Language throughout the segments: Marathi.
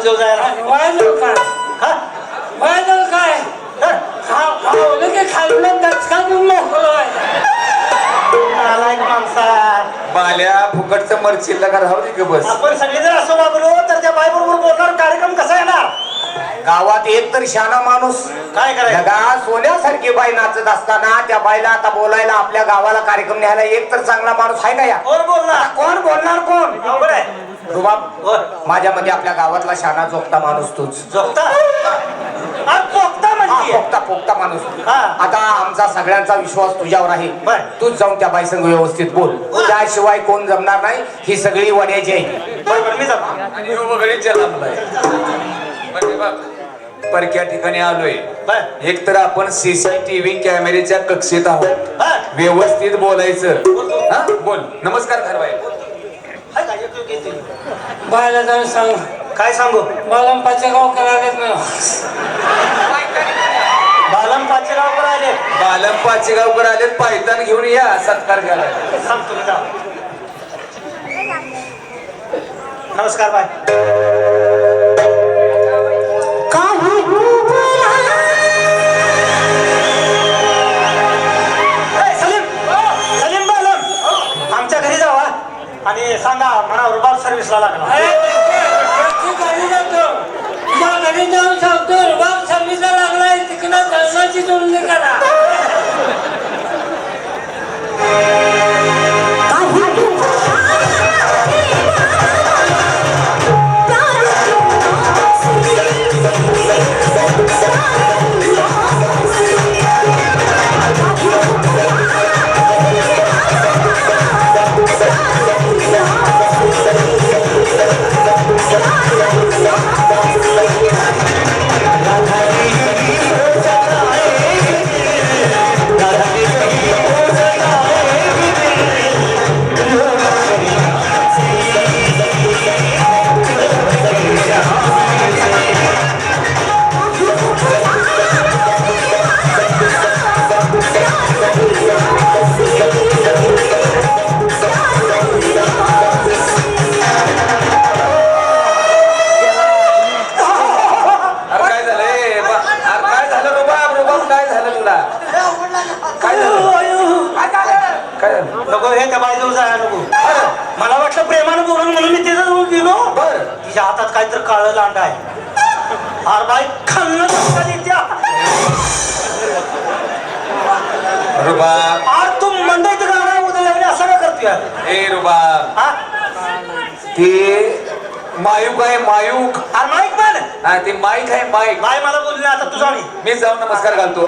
जाऊ जायला. वाजव काय? हा? वाजव काय? हा? खाव खावलं की खाल्लं दचका देऊन मोकळं नालायक माणसा बाल्या फुकटचं मरचिल्ला का राहू दे ग बस. आपण सगळे जर असं वागलो तर त्या बाई बरोबर बोलणार कार्यक्रम कसा येणार? गावात एक तर शाना माणूस. काय करायचं? सोन्यासारखी बाई नाचत असताना त्या बाईला आता बोलायला आपल्या गावाला कार्यक्रम न्यायला एक तर चांगला माणूस आहे का या? कोण बोलणार? कोण बोलणार कोण? अवघड आहे. रुबाब. माझ्या मध्ये आपल्या गावातला शाना जोगता माणूस तूच. झोपता हा, पोखता म्हणजे? पोकता पोकता माणूस. हा. आता आमचा सगळ्यांचा विश्वास तुझ्यावर आहे. बर. तूच जाऊन त्या बाई संग व्यवस्थित बोल. त्याशिवाय कोण जमणार नाही. ही सगळी वड्याची आहे बरोबर मी जातो. आणि हो वगैरे जन्मलाय म्हणजे बघ. परक्या ठिकाणी आलोय. बर. एक तर आपण सीसीटीव्ही कॅमेऱ्याच्या कक्षेत आहोत. हा. व्यवस्थित बोलायचं. हा? बोल. नमस्कार घरबाई हाय का? एक- एक- एक- एक. बायला जाऊन सांग. काय सांगू? मला पाचे गाव करायला ना. बालम पाचेगावकर आले बालम पाचेगावकर आलेत पायतान घेऊन या सत्कार करायला सांगतो मी जा. नमस्कार बाय. काळं लांड आहे. अरे बाई खाल्लं देत्या रुबाब अरे तू मंडईत गाणं उद्या लागले असं का करतोय? ए रुबाब हा? ते मायूक आहे मायूक. अरे माईक हा ते माईक आहे माईक. बाई मला बोलली आता तुझा मी मी जाऊन नमस्कार घालतो.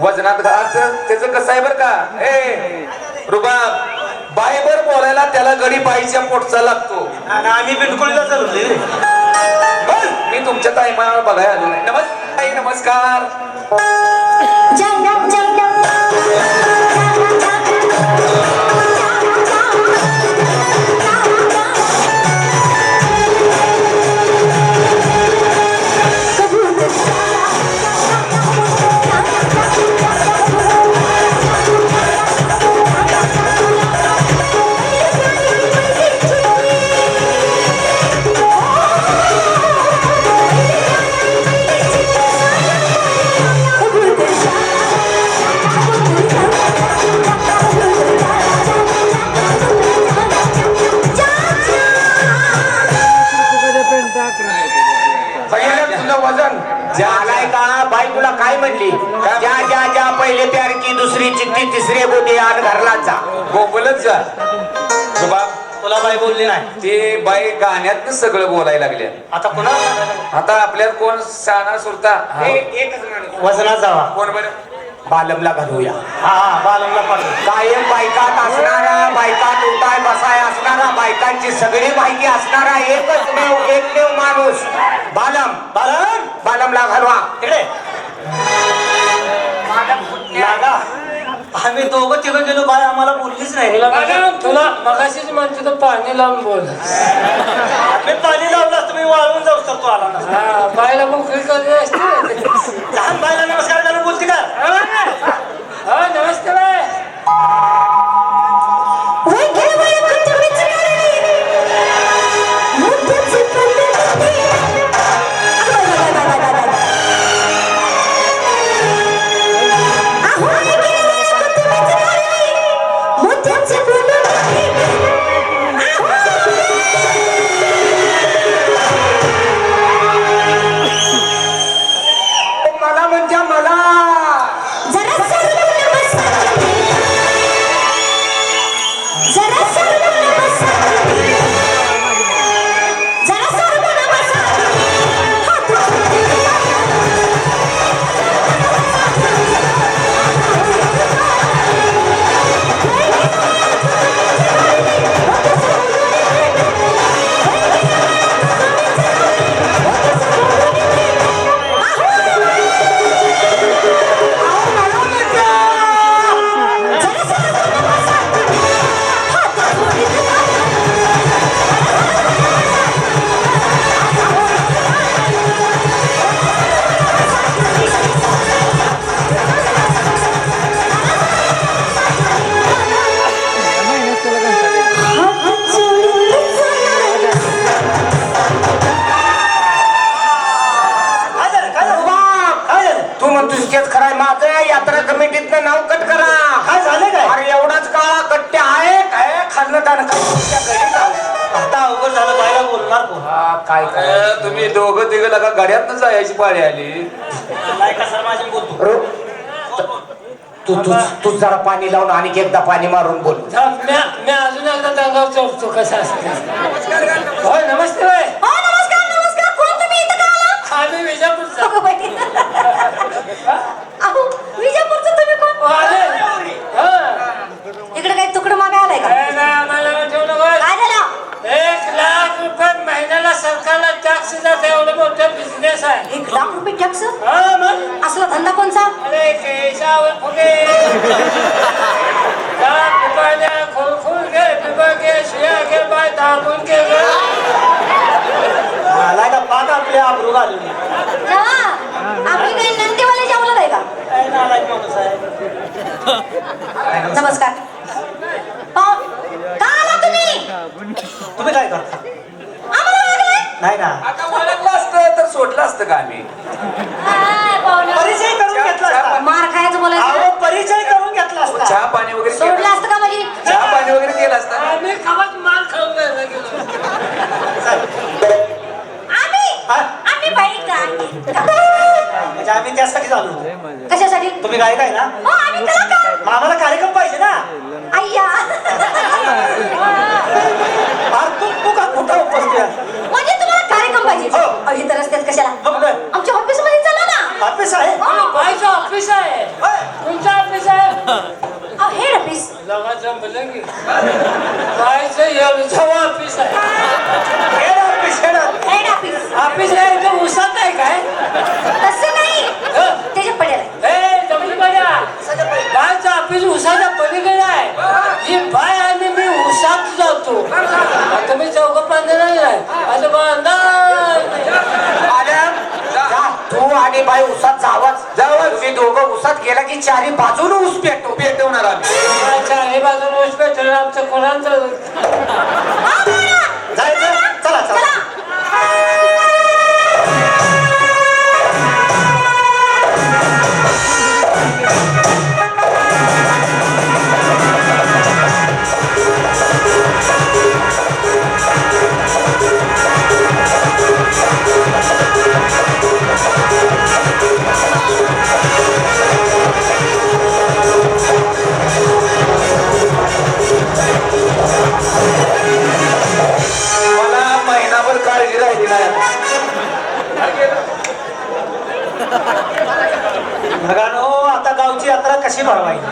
वजनात घालायचं त्याचं कसं आहे बर का? ए रुबाब. बाईबर बोलायला त्याला गडी बाईच्या पोटचा लागतो. आणि आम्ही बिलकुल मी तुमच्या ताईमाला बघायला आलो नाही. नमस्कार. नमस्कार बोलली नाही. ते बाई गाण्यात सगळं बोलायला लागले आता पुन्हा आता आपल्यात कोण शाना सुरता? वजनात जावा. कोण बरं? बालमला घालूया. हा हा बालमला पाठव. कायम बायकात असणारा बायकात उठाय बसाय असणारा बायकांची सगळी माहिती असणारा एकच देव एकमेव माणूस. बालम. बालम? बालमला घालवा. इकडे लागा. आम्ही दोघं तिघं गेलो बाय आम्हाला बोललीच नाही. तुला मॅडम तुला मगाशीच म्हणतो तर पाणी लावून बोल. मी पाणी लावलं तुम्ही वाळून जाऊ शकतो आला हा बायला मोकळी करली आता अवघड झालं बायला बोलणार काय काय तुम्ही दोघं तिघं लगा गड्यात जायची पाळी आली. तू जरा पाणी लावून आणि एकदा पाणी मारून बोल. थांब, अजून आता दंगाव कसं असतं? होय नमस्ते आम्ही विजापूरचा. लाख रुपये टॅक्स हा मग? असला धंदा कोणचा? अरे केशावर फुगे. दाब पिपाण्या खोलखोल घे पिपा घे शिया घे बाय दाबून घे. ग. मला का पाक आपल्या आबरू घालून जेव्हा आपली काही नंदीवाले जेवलं नाही का? काय नालायक माणूस आहे नमस्कार. पाहू का आला तुम्ही? तुम्ही काय करता? नाही? ना आता ओळखलं असतं तर सोडलं असतं का आम्ही? परिचय करून घेतला असता. मार खायचं बोलायचं अहो परिचय करून घेतला असता. चहा पाणी वगैरे सोडलं केलं असतं का म्हणजे? चहा पाणी वगैरे केलं असतं? आम्ही खवत माल खाऊन नाही गेलो. आम्ही? हा? आम्ही बाई काय म्हणजे आम्ही त्यासाठी झालो कशासाठी? तुम्ही गायक आहे ना? हो आम्ही कलाकार. मग आम्हाला कार्यक्रम पाहिजे ना? अय्या. अरे तू तू का कुठं उपस्थित आहे? म्हणजे तुम्हाला कार्यक्रम पाहिजे? हो. अहो, इथं रस्त्यात कशाला? मग काय? आमच्या ऑफिसमध्ये चला ना. ऑफिस आहे? बायचं ऑफिस आहे. होय. तुमचं ऑफिस आहे. हेड ऑफिस लगा जमलं की बायचं एवढं ऑफिस आहे. Head office head office. Head office office आहे इथं उसात आहे काय? तसं नाही. हं? त्याच्या पडेल आहे. ए जमली बघा बायचं ऑफिस उसाच्या पलीकडे आहे. ही. बाय आणि मी उसात जातो. आता मी चौक नाही. आता बांधणार जा, तू आणि बाई उसात जावाच जावा तुम्ही दोघं उसात गेला की चारी बाजून ऊस पेटो पेटवणार आम्ही. चारही बाजून ऊस पेटलं आमचं कोणाचं कशी भरवायची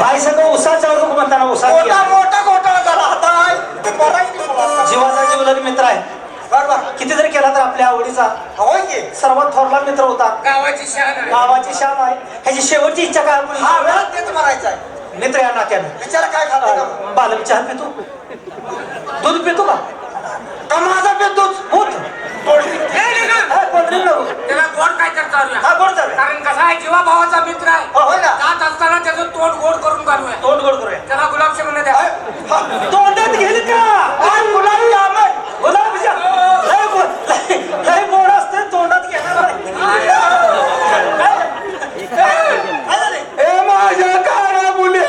बाई सगळं जाऊ नको म्हणताना उसात मोठा घोटाळा झाला. आता जीवाचा जीवलग मित्र आहे. बरोबर. किती जरी केला तर आपल्या आवडीचा. होय की? सर्वात थोरला मित्र होता. गावाची शान आहे. गावाची शान आहे. ह्याची शेवटची इच्छा काय आपण हा मला तेच म्हणायचं आहे. मित्र या नात्यानं. विचार काय खातो? का? बालम चहा पितो. दूध पितो का? का माझा पेतोच? होत. हा, नको. त्याला गोड काय तर करूया हा गोड कसा आहे जीवा भावाचा मित्र आहे. हो, होय ना. जात असताना त्याचं तोंड गोड करून घालूया. तोंड गोड करूया. त्याला गुलाबजामुन द्या तोंडात घेईल का? गुलाब जामन गुलाब लय गोड लय- लय गोड असते तोंडात घेणार नाही. काय झाले? ए माझ्या काळ्या मुली ए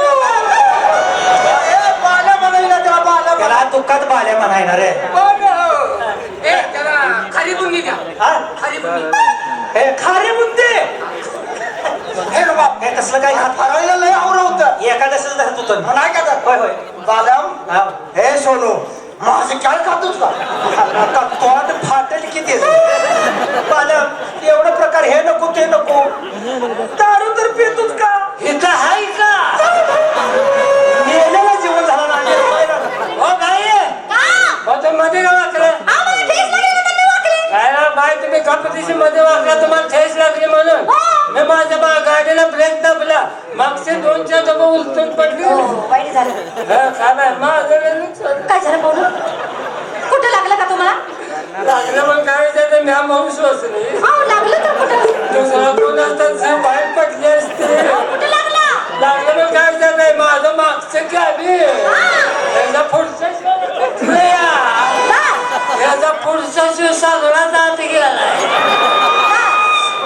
बाला म्हणायला त्या बाला त्याला दुःखात बाल्या ए त्याला खाली बुंदी द्या. हा? खाली बुंदी हे खारे मुद्दे हे हे कसलं काही हात फरायला लय आवड होतं. एखाद्याच धरत होतं नाही का तर? होय होय. बालम हा. हे सोनू माझे काय खातोच का? आता तोंड फाटेल किती? बालम एवढं प्रकार हे नको ते नको. दारू तर पितोच का? इथं हाय. उलटून पडली हो वाईट झालं. हा, काय माझं नुकसान काय झालं पाहुणं? कुठं लागलं का तुम्हाला? लागलं मग काय त्याचं म्या माणूस वाचले अहो लागलं तर कुठं? दुसरा कोण असतात बाहेर पडले असते. कुठं लागला? लागलं मग काय झालंय माझं मागचं गाडी त्याचा पुढचा या. याचा पुढचा शिव सगळा जात गेलाय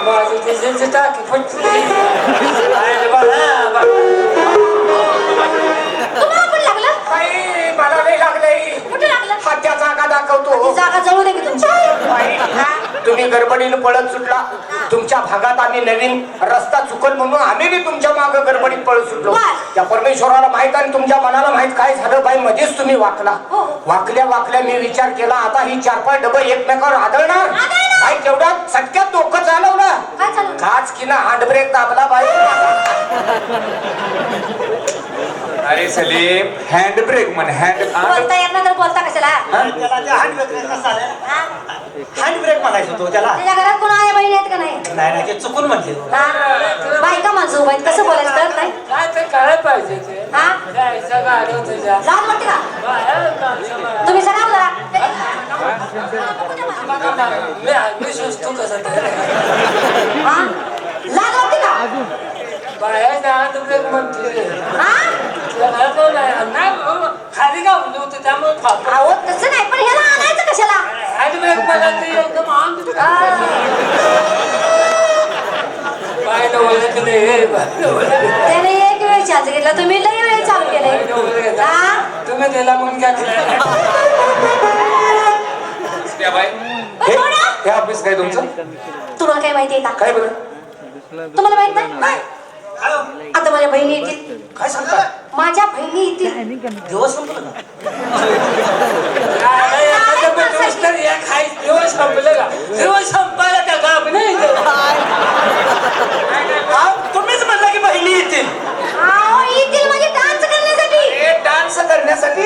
माझी डिझेलची टाकी फुटली. बाळा, बा- तुम्हाला पण लागलं बाई मला नाही लागलंय कुठं लागलं हात्या जागा दाखवतो जागा जळू दे की तुमची? तुम्ही गडबडीनं पळत सुटला तुमच्या भागात आम्ही नवीन रस्ता चुकल म्हणून आम्ही बी तुमच्या मागे गडबडीत पळत सुटलो. त्या परमेश्वराला माहीत आणि तुमच्या मनाला माहीत काय झालं बाई मध्येच तुम्ही वाकला हो. वाकल्या वाकल्या मी विचार केला आता ही चार पाच डबे एकमेकावर आदळणार. बाई तेवढ्यात सटक्यात डोकं चालवलं काच की ना हँड ब्रेक दाबला बाई अरे सलीम हँड ब्रेक म्हण हँड बोलता येत नाही तर बोलता कशाला? त्याला ते हँड ब्रेक कसं आलं हा? हँड ब्रेक म्हणायचो तो त्याला. त्याच्या घरात कोण आहे? बहिणी आहेत का नाही? नाही नाही ते चुकून म्हणले हा? बायका उभा आहेत कसं बोलायचं कळत नाही? काय ते करायला पाहिजे ते. हा? जायचं गाडी तुझ्या लाज वाटते का बाहेर माणसं मला- तुम्ही सगळा जरा मी मी सुचतो कसं तरी हा? लाज वाटते का? बाहेर म्हणते हा त्याला कोण आहे? नाही बाबा, खाली का होतं त्यामुळे फाप अहो तसं नाही पण ह्याला आणायचं कशाला? हँड ब्रेक मला ते एकदम आम पाहिलं ओळखलं हे पाहिलं ओळखलं. त्याने एक वेळ चार्ज घेतला तुम्ही लई वेळ चालू केलंय. हा तुम्ही त्याला म्हणून त्या बाई हे ऑफिस काय तुमचं? तुम्हाला काय माहितीये का? काय बरं? तुम्हाला माहीत नाही? काय? आता माझ्या बहिणी येतील काय सांगता? माझ्या बहिणी येतील दिवस संपलं का? दिवस खाय दिवस संपलं का? दिवस संपायला त्या गाव नाही हा, तुम्हीच म्हणला की बहिणी येतील. येतील म्हणजे डान्स करण्यासाठी. डान्स करण्यासाठी?